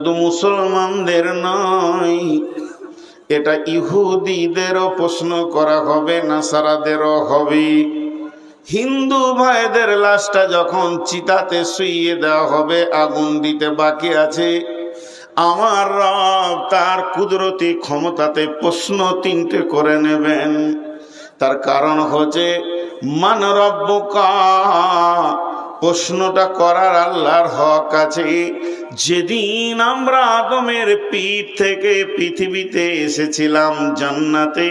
শুধু মুসলমানদের নয়, এটা ইহুদিদেরও প্রশ্ন করা হবে, নাসারাদেরও হবে। হিন্দু ভাইদের লাশটা যখন চিতাতে শুইয়ে দেওয়া হবে, আগুন দিতে বাকি আছে। আমার রব তার কুদরতি ক্ষমতাতে প্রশ্ন তিনটে করে নেবেন। তার কারণ হচ্ছে, মান রব্বকা, প্রশ্নটা করার আল্লাহর হক আছে। যেদিন আমরা আদমের পিঠ থেকে পৃথিবীতে এসেছিলাম জান্নাতে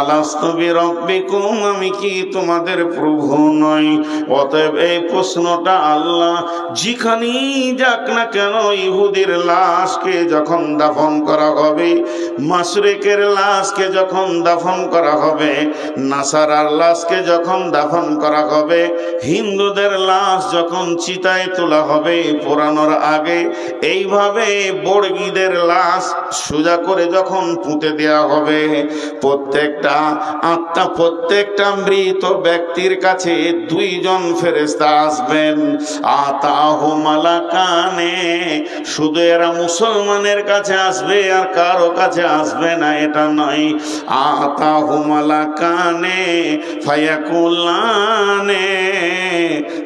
আলাস্তবি রব্বিকুম আমি কি তোমাদের প্রভু নই? অতএব এই প্রশ্নটা আল্লাহ যেখানেই যাক না কেন ইহুদির লাশকে যখন দাফন করা হবে মাসরেকের লাশকে যখন দাফন করা হবে, নাসারার লাশকে যখন দাফন করা হবে, হিন্দুদের লাশ যখন চিতায় তোলা হবে পোড়ানোর আগে, এইভাবে বর্গীদের লাশ সোজা করে যখন পুঁতে দেওয়া হবে প্রত্যেকটা আত্মা, প্রত্যেকটা মৃত ব্যক্তির কাছে দুইজন ফেরেস্তা আসবেন। আতাহ শুধু এরা মুসলমানের কাছে আসবে আর কারও কাছে আসবে না, এটা নয়। আতাহ মালাকানে, ফায়াকুল্লানে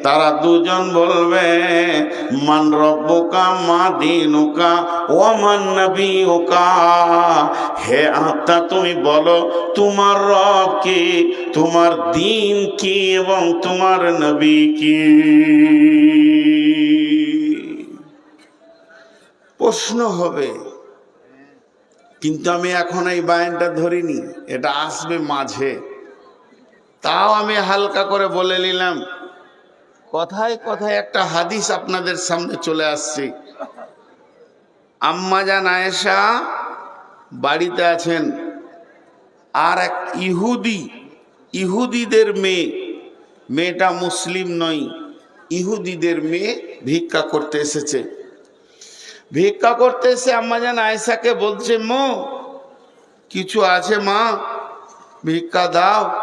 তারা দুজন বলবে, মান রব্বকা, মা দিনুকা ও মান নবী ওকা হে আত্মা, তুমি বলো, তোমার রব কি? তোমার দিন কি এবং তোমার নবী কি? প্রশ্ন হবে, কিন্তু আমি এখন এই বায়নটা ধরিনি, এটা আসবে মাঝে। তাও আমি হালকা করে বলে নিলাম কথায় কথায় একটা হাদিস আপনাদের সামনে চলে আসছে। আম্মাজান আয়েশা বাড়িতে আছেন। আর এক ইহুদি, ইহুদিদের মেয়ে, মেয়েটা মুসলিম নয়, ইহুদিদের মেয়ে ভিক্ষা করতে এসেছে। ভিক্ষা করতে এসে আম্মাজান আয়েশাকে বলছে, মো, কিছু আছে মা? ভিক্ষা দাও।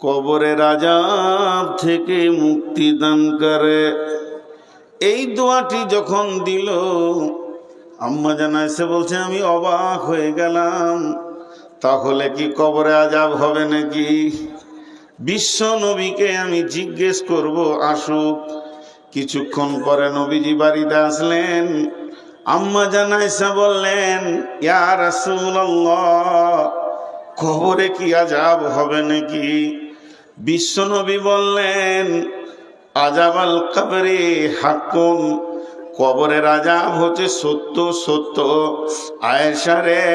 কবরের আজাব থেকে মুক্তি দান করে। এই দোয়াটি যখন দিল, আম্মা জানা এসে বলছে, আমি অবাক হয়ে গেলাম। তাহলে কি কবরে আজাব হবে নাকি? বিশ্ব নবীকে আমি জিজ্ঞেস করব, আসুক। কিছুক্ষণ পরে নবীজি বাড়িতে আসলেন। আম্মা জানা এসে বললেন, ইয়া রাসূলুল্লাহ, কবরে কি আজাব হবে নাকি? বিশ্বনবী বললেন আজাবাল কবরে হাকুম কবরের আজাব হচ্ছে সত্য সত্য। আয়েশা রে,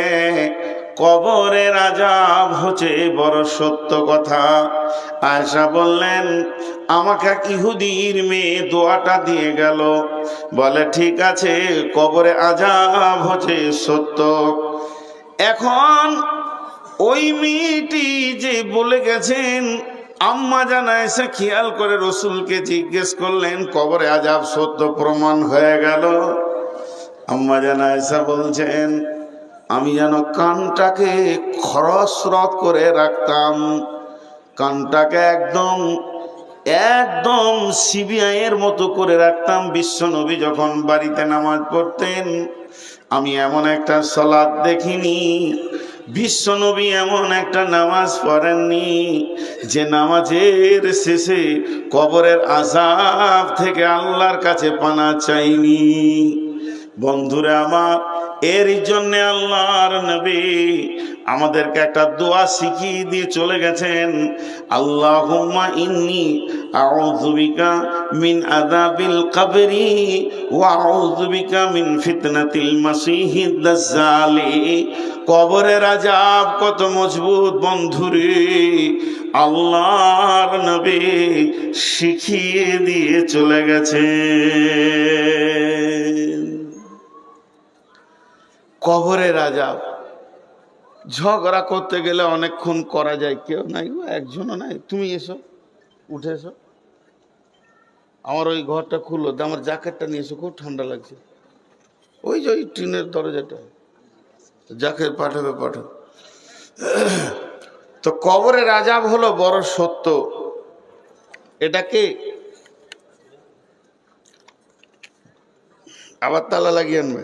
কবরের আজাব হচ্ছে বড় সত্য কথা। আয়েশা বললেন, আমাকে ইহুদির মেয়ে দোয়াটা দিয়ে গেল। বলে, ঠিক আছে, কবরে আজাব হচ্ছে সত্য। এখন ওই মেয়েটি যে বলে গেছেন আম্মা জানা এসে খেয়াল করে রসুলকে জিজ্ঞেস করলেন, কবরে আজাব সত্য প্রমাণ হয়ে গেল? আম্মা জানা এসে বলছেন, আমি যেন কানটাকে খরস্রত করে রাখতাম। কানটাকে একদম একদম সিবিআইয়ের মতো করে রাখতাম বিশ্বনবী যখন বাড়িতে নামাজ পড়তেন। আমি এমন একটা সলাদ দেখিনি। বিশ্বনবী এমন একটা নামাজ পড়েননি যে নামাজের শেষে কবরের আজাব থেকে আল্লাহর কাছে পানা চাইনি। বন্ধুরা আমার এর জন্য আল্লাহর নবী আমাদেরকে একটা দোয়া শিখিয়ে দিয়ে চলে গেছেন। আল্লাহুম্মা ইন্নি আউযু বিকা মিন আযাবিল কবরি ওয়া আউযু বিকা মিন ফিতনাতিল মাসিহিদ দাজ্জালি। কবরের আজাব কত মজবুত বন্ধুরে আল্লাহর নবী শিখিয়ে দিয়ে চলে গেছে কবরের আজাব ঝগড়া করতে গেলে অনেকক্ষণ করা যায়, কেউ নাই গো, একজনও নাই। তুমি এসো, উঠে এসো। আমার ওই ঘরটা খুললো আমার জ্যাকেটটা নিয়ে এসো, খুব ঠান্ডা লাগছে। ওই যে ওই টিনের দরজাটা। জ্যাকেট পাঠাবে পাঠাবে তো কবরের আজাব হলো বড় সত্য। এটাকে আবার তালা লাগিয়ে আনবে?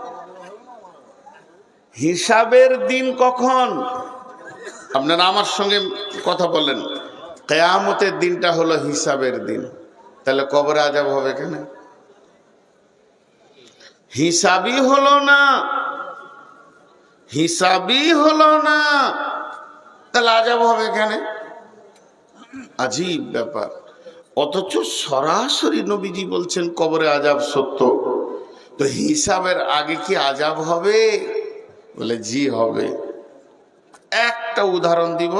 হিসাবের দিন কখন? আপনারা আমার সঙ্গে কথা বলেন। কেয়ামতের দিনটা হলো হিসাবের দিন। তাহলে কবরে আজাব হবে কেন? হিসাবই হলো না। হিসাবই হলো না। তাহলে আজাব হবে কেন? আজীব ব্যাপার। অথচ সরাসরি নবীজি বলছেন, কবরে আজাব সত্য। তো হিসাবের আগে কি আজাব হবে? বলে, জি, হবে। একটা উদাহরণ দিব,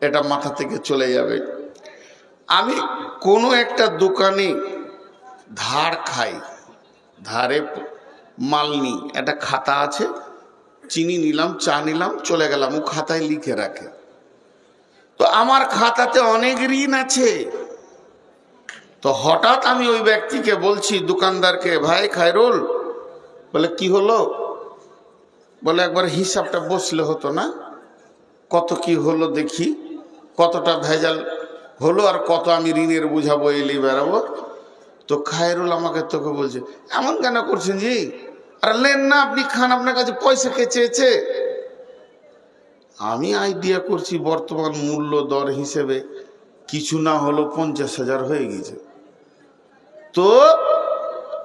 এটা মাথা থেকে চলে যাবে। আমি কোনো একটা দোকানে ধার খাই, ধারে মাল নিই, একটা খাতা আছে, চিনি নিলাম, চা নিলাম, চলে গেলাম, ও খাতায় লিখে রাখে। তো আমার খাতাতে অনেক ঋণ আছে। তো হঠাৎ আমি ওই ব্যক্তিকে বলছি, দোকানদারকে, ভাই খায়রুল, বলে, কি হলো? বলে একবার হিসাবটা বসলে হতো না। কত কি হলো দেখি, কতটা ভেজাল হলো আর কত আমি ঋণের বুঝাবো এলি বেড়াবো। তো খায়রুল আমাকে তোকে বলছে, এমন কেন করছেন জি? আর লেন না, আপনি খান, আপনার কাছে পয়সা কে চেয়েছে? আমি আইডিয়া করছি বর্তমান মূল্য দর হিসেবে কিছু না হলো পঞ্চাশ হাজার হয়ে গেছে। তো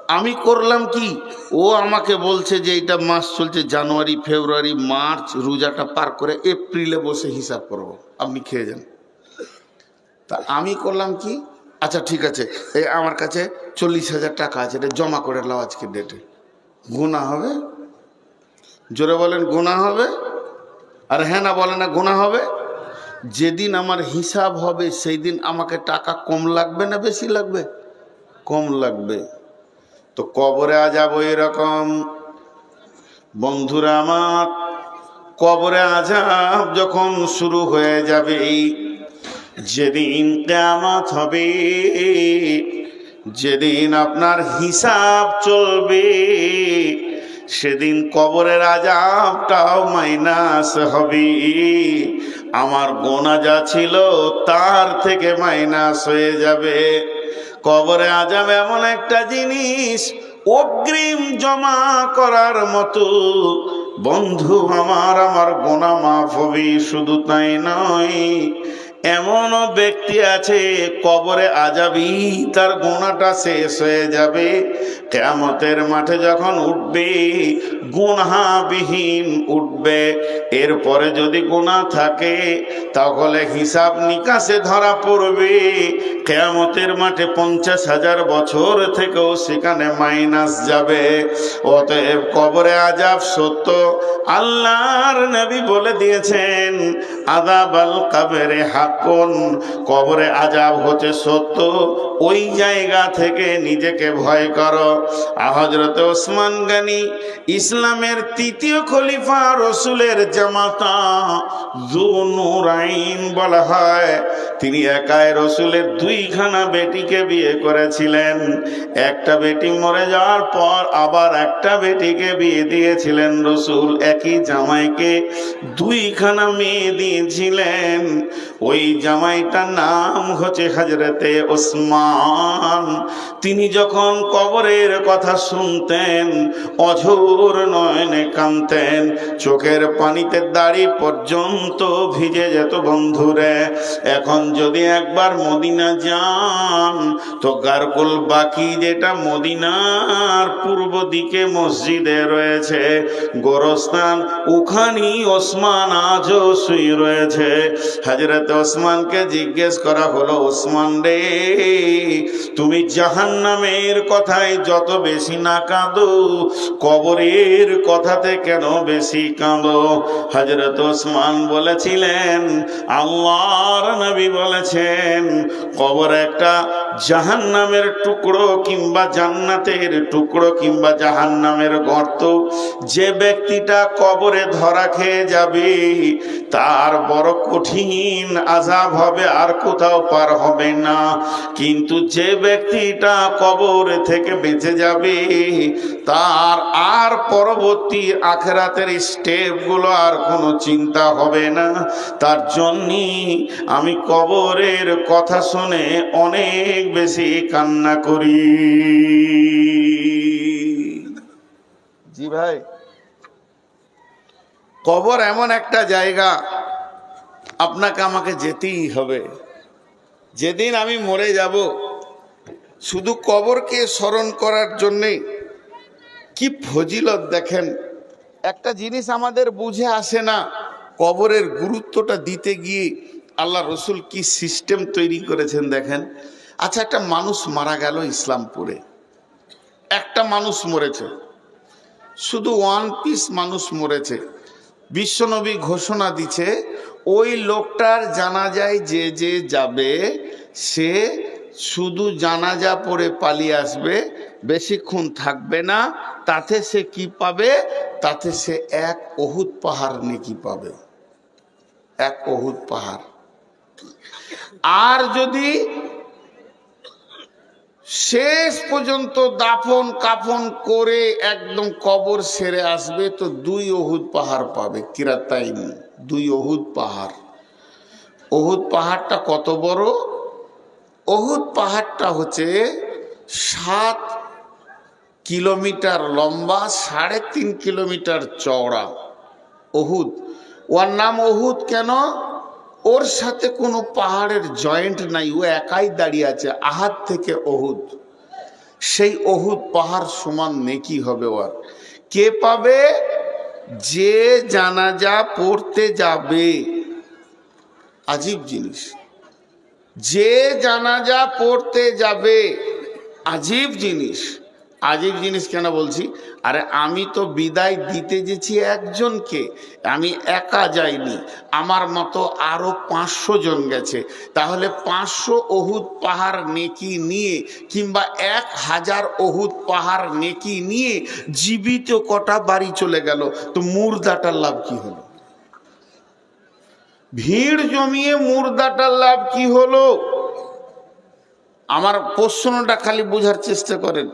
আমি করলাম কি? ও আমাকে বলছে যে এটা মাস চলছে জানুয়ারি, ফেব্রুয়ারি, মার্চ, রোজাটা পার করে এপ্রিলে বসে হিসাব করব। আপনি খেয়ে যান। তা আমি করলাম কি? আচ্ছা ঠিক আছে। এই আমার কাছে চল্লিশ হাজার টাকা আছে, এটা জমা করে নাও আজকে ডেটে গুণা হবে? জোরে বলেন গুণা হবে? আর হ্যাঁ না বলে না গুণা হবে? যেদিন আমার হিসাব হবে সেই দিন আমাকে টাকা কম লাগবে না বেশি লাগবে? কম লাগবে। তো কবরে আজাব এরকম। বন্ধুরা আমার, কবরে আজাব যখন শুরু হয়ে যাবে, যেদিন কেয়ামত হবে, যেদিন আপনার হিসাব চলবে, সেদিন কবরের আজাবটাও মাইনাস হবে। আমার গোনা যা ছিল তার থেকে মাইনাস হয়ে যাবে। কবরে আজাব এমন একটা জিনিস, অগ্রিম জমা করার মতো। বন্ধু আমার আমার গোনা মাফ শুধু তাই নয়। এমনও ব্যক্তি আছে, কবরে আজাবি তার গোনাটা শেষ হয়ে যাবে। কেমতের মাঠে যখন উঠবে গুণাবিহীন উঠবে। এরপরে যদি গুণা থাকে, তাহলে হিসাব নিকাশে ধরা পড়বে। কেয়ামতের মাঠে পঞ্চাশ হাজার বছর থেকেও সেখানে মাইনাস যাবে। অতএব কবরে আজাব সত্য। আল্লাহর নবী বলে দিয়েছেন আদাব আল কাবেরে হাকুন কবরে আজাব হচ্ছে সত্য। ওই জায়গা থেকে নিজেকে ভয় করো। হজরত ওসমান গানি ইসলামের তৃতীয় খলিফা, রসুলের জামাতা জুনুরাইন বলা হয়। তিনি একাই রসুলের দুইখানা বেটিকে বিয়ে করেছিলেন। একটা বেটি মরে যাওয়ার পর আবার একটা বেটিকে বিয়ে দিয়েছিলেন রসুল। একই জামাইকে দুইখানা মেয়ে দিয়েছিলেন। ওই জামাইটার নাম হচ্ছে হাজরতে ওসমান। তিনি যখন কবরের কথা শুনতেন, অঝোর নয়নে কানতেন চোখের পানিতে দাড়ি পর্যন্ত ভিজে যেত বন্ধুরে। এখন যদি একবার মদিনা যান, তো গারকুল বাকি যেটা মদিনার পূর্ব দিকে মসজিদে রয়েছে, গোরস্থান ওখানেই ওসমান আজও শুয়ে রয়েছে। হাজরত ওসমানকে জিজ্ঞেস করা হলো, ওসমান রে, তুমি জাহান্নামের কথায় যত বেশি না কাঁদো, কবরের কথাতে কেন বেশি কাঁদো? হজরত ওসমান বলেছিলেন, আল্লাহর নবী বলেছেন, কবর একটা জাহান্নামের টুকরো কিংবা জান্নাতের টুকরো কিংবা জাহান্নামের গর্ত। যে ব্যক্তিটা কবরে ধরা খেয়ে যাবে, তার বড় কঠিন আজাব হবে আর কোথাও পার হবে না। কিন্তু যে ব্যক্তিটা কবর থেকে বেঁচে যাবে তার আর পরবর্তী আখেরাতের স্টেপগুলো আর কোনো চিন্তা হবে না। তার জন্যই আমি কবরের কথা শুনে অনেক বেশি কান্না করি। জি ভাই। কবর এমন একটা জায়গা আপনাকে আমাকে যেতেই হবে। যেদিন আমি মরে যাব, শুধু কবরকে স্মরণ করার জন্যে কি ফজিলত দেখেন? একটা জিনিস আমাদের বুঝে আসে না, কবরের গুরুত্বটা দিতে গিয়ে আল্লাহ রসুল কি সিস্টেম তৈরি করেছেন দেখেন? আচ্ছা একটা মানুষ মারা গেল ইসলামপুরে। একটা মানুষ মরেছে। শুধু ওয়ান পিস মানুষ মরেছে। বিশ্বনবী ঘোষণা দিচ্ছে ওই লোকটার জানাজায় যে যে যাবে, সে শুধু জানাজা পরে পালিয়ে আসবে, বেশিক্ষণ থাকবে না, তাতে সে কি পাবে? তাতে সে এক অহুত পাহাড় নেকি পাবে। এক অহুত পাহাড়। আর যদি শেষ পর্যন্ত দাফন কাফন করে একদম কবর সেরে আসবে তো দুই অহুদ পাহাড় পাবে। কিরাতাইন, দুই অহুদ পাহাড়। অহুদ পাহাড়টা কত বড়? অহুদ পাহাড়টা হচ্ছে সাত কিলোমিটার লম্বা, সাড়ে তিন কিলোমিটার চওড়া অহুদ ওর নাম অহুদ কেন? ওর সাথে কোনো পাহাড়ের জয়েন্ট নাই, ও একাই দাঁড়িয়ে আছে, আহাত থেকে অহুদ সেই অহুদ পাহাড় সমান নেকি হবে ওর। কে পাবে? যে জানাজা পড়তে যাবে। আজীব জিনিস। যে জানাজা পড়তে যাবে, আজীব জিনিস। আজীব জিনিস কেন বলছি? আরে আমি তো বিদায় দিতে গেছি একজনকে, আমি একা যাইনি, আমার মতো আরও পাঁচশো জন গেছে। তাহলে পাঁচশো অহুদ পাহাড় নেকি নিয়ে কিংবা এক হাজার অহুদ পাহাড় নেকি নিয়ে জীবিত কটা বাড়ি চলে গেল, তো মুর্দাটার লাভ কি হলো? ভিড় জমিয়ে মুর্দাটার লাভ কি হলো? আমার প্রশ্নটা খালি বোঝার চেষ্টা করেন।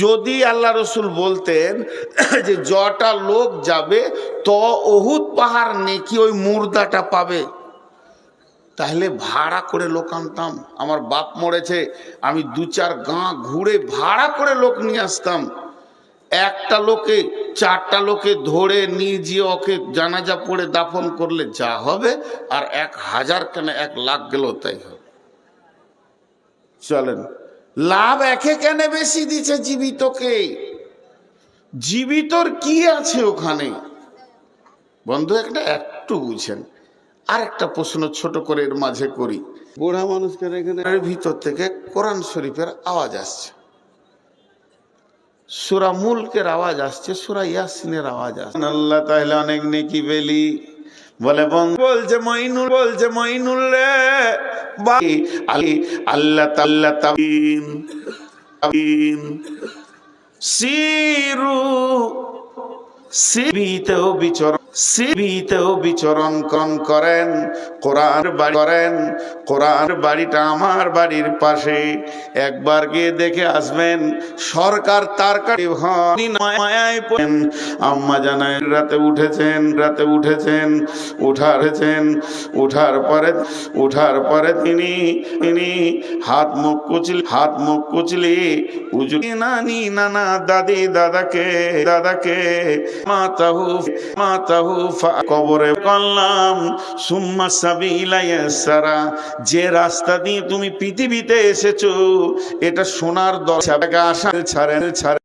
যদি আল্লাহ রসুল বলতেন যে জটা লোক যাবে, তো অহুত পাহাড় নেকি ওই মুর্দাটা পাবে। তাহলে ভাড়া করে লোক আনতাম, আমার বাপ মরেছে, আমি দু চার গাঁ ঘুরে ভাড়া করে লোক নিয়ে আসতাম। একটা লোকে, চারটা লোকে ধরে নিয়ে গিয়ে ওকে জানাজা পড়ে দাফন করলে যা হবে, আর এক হাজার কেন এক লাখ গেল, তাই হবে। চলেন। লাভ একে কেন বেশি দিচ্ছে জীবিতকে। জীবিতর কি আছে ওখানে? বন্ধু একটা একটু বুঝেন। আর একটা প্রশ্ন ছোট করে এর মাঝে করি। বুড়া মানুষকে এখানে এর ভিতর থেকে কোরআন শরীফের আওয়াজ আসছে। সুরা মুলকের আওয়াজ আসছে সুরা ইয়াসিনের আওয়াজ আসছে। আল্লাহ তাহলে অনেক নেকি বেলি বলে বলছে মইনুল বলছে মইনুল রে। আল্লাহ তাল্লা তাবিন তাবিন। সিরু সিবিতেও বিচরণ সিবিতেও বিচরণ করেন কোরআন করেন কোরআন বাড়িটা আমার বাড়ির পাশে। একবার গিয়ে দেখে আসবেন, সরকার তার মায়ায় আম্মা জানায়, রাতে উঠেছেন রাতে উঠেছেন, উঠারেছেন, উঠার পরে উঠার পরে তিনি তিনি হাত মুখ কুচলি, হাত মুখ কুচলি, উজু নানি, নানা, দাদি, দাদাকে দাদাকে, মাতাহু মাতাহু কবরে করলাম। সুম্মা সাবিলা ইয়াসারা যে রাস্তা দিয়ে তুমি পৃথিবীতে এসেছ এটা সোনার দরজা আসা ছাড়েন ছাড়েন।